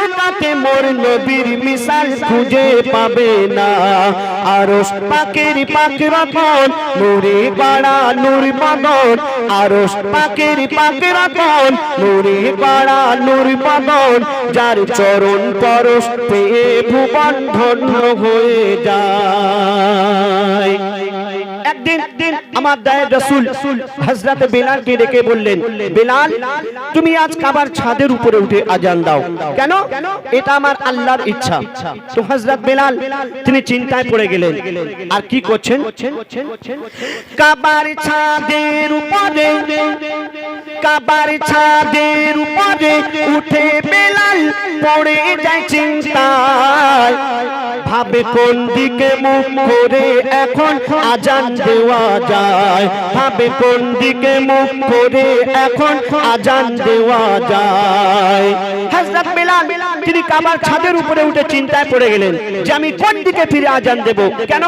লোকাতে মোর নবীর মিসাল খুঁজে পাবে না। আরশ পাকের পাক রকম নুরে বাড়া নূর বদন আরশ পাকের পাক রকম নুরে বাড়া নূর বদন যার চরণ পরশ পেয়ে ভুবন ধন্য হয়ে যায়। আমার দায়ের রসুল হজরত বেলালকে ডেকে বললেন, বেলাল, তুমি আজ কাবার ছাদের উপরে উঠে আজান দাও। কেন? এটা আমার আল্লাহর ইচ্ছা। তো হজরত বেলাল, তিনি চিন্তায় পড়ে গেলেন, আর কি করছেন? কাবার ছাদের উপরে কাবার ছাদের উপরে উঠে বেলাল পড়ে যায় চিন্তায়। ভাবে কোন দিকে মুখ করে এখন আজান দেওয়া যায়। ভাবে কোন দিকে মুখ করে এখন আজান দেওয়া যায়। হযরত বেলাল, তিনি কাবার ছাদের উপরে উঠে চিন্তায় পড়ে গেলেন যে আমি কোন দিকে ফিরে আজান দেব? কেন?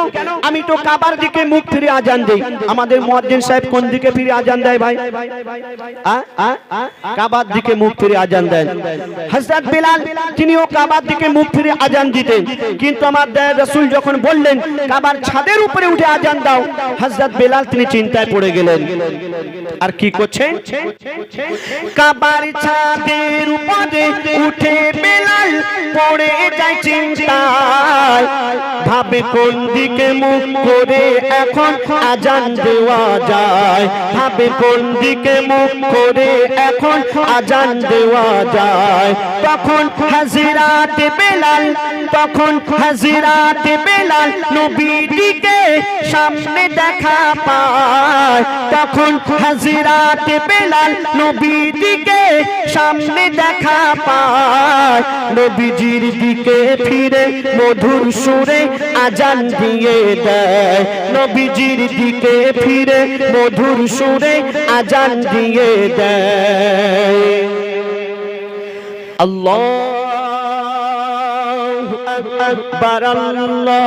আমি তো কাবার দিকে মুখ ফিরে আজান দেই। আমাদের মুয়াজ্জিন সাহেব কোন দিকে ফিরে আজান দেয় ভাই? কাবার দিকে মুখ ফিরে আজান দেন হযরত বেলাল তিনিও কাবার দিকে মুখ ফিরে আজান দিতেন। কিন্তু আমার দয়া রসুল যখন বললেন, কাবার ছাদের উপরে উঠে আজান দাও হজরত বেলাল তিনি চিন্তায় পড়ে গেলেন। আর কি করছেন কাবার ছাদের উপরে উঠে বেলাল পড়ে যায় চিন্তায়। ভাবে কোন দিকে মুখ করে এখন আজান দেওয়া যায়? ভাবে কোন দিকে মুখ করে এখন আজান দেওয়া যায়? তখন হাজিরাতে বেলাল, তখন হাজিরাতে বেলাল নবীটিকে সামনে দেখা পায়। তখন হাজিরাতে বেলাল নবীটিকে সামনে দেখা পায়। নবীজির দিকে ফিরে মধুর সুরে আজান দিয়ে দেয়। নবীজির দিকে ফিরে মধুর সুরে আজান দিয়ে দেয়। আল্লাহ আকবার আল্লাহ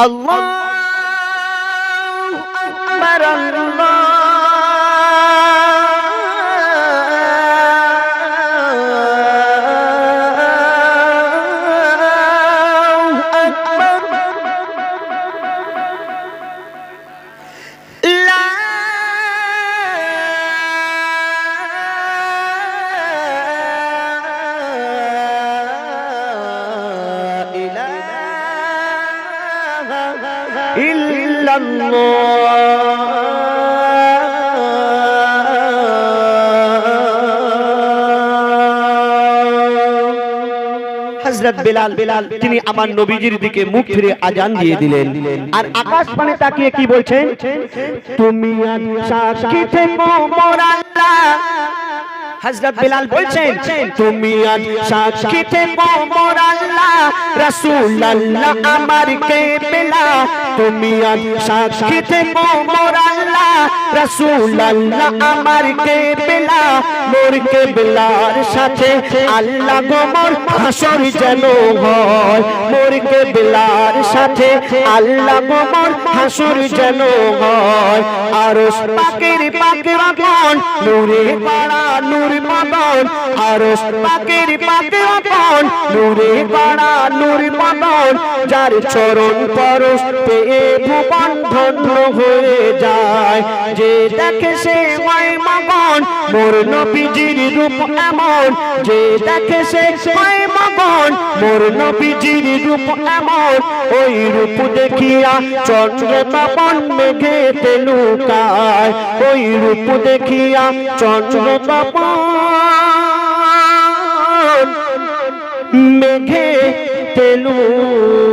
الله الله أكبر الله إلا الله হযরত বেলাল বেলাল তিনি আমার নবীজির দিকে মুখ ফিরে আজান দিয়ে দিলেন আর আকাশ পানে তাকিয়ে কি বলছেন তুমি আজ সাক্ষী থেকো মোর আল্লাহ হযরত বিলাল বলছেন তুমি আজ সাক্ষী থেকো মোর আল্লাহ রাসূল আল্লাহ আমার কে বেলা তুমি আজ সাক্ষী থেকো মোর আল্লাহ রসুল আল্লাহ আমার কে বেলা মোর কে বেলার সাথে আল্লাহ গো মোর হাসর যেন হয়। মোর কে বেলার সাথে আল্লাহ গো মোর হাসর যেন হয়। আর পাকের পাকের আপন নূরে পাড়া নূর মদন। আর পাকের পাকের আপন নূরে পাড়া নূর মদন। যার চরণ পরশ পেয়ে ভুবন ধন্য হয়ে যায়। যে দেখে সে মগন, মোর নবীজির রূপ এমন। যে দেখে সে মগন, মোর নবীজির রূপ এমন। ওই রূপ দেখিয়া চন্দ্র তপন মেঘে লুকায়। ওই রূপ দেখিয়া চন্দ্র তপন মেঘে তেলুকা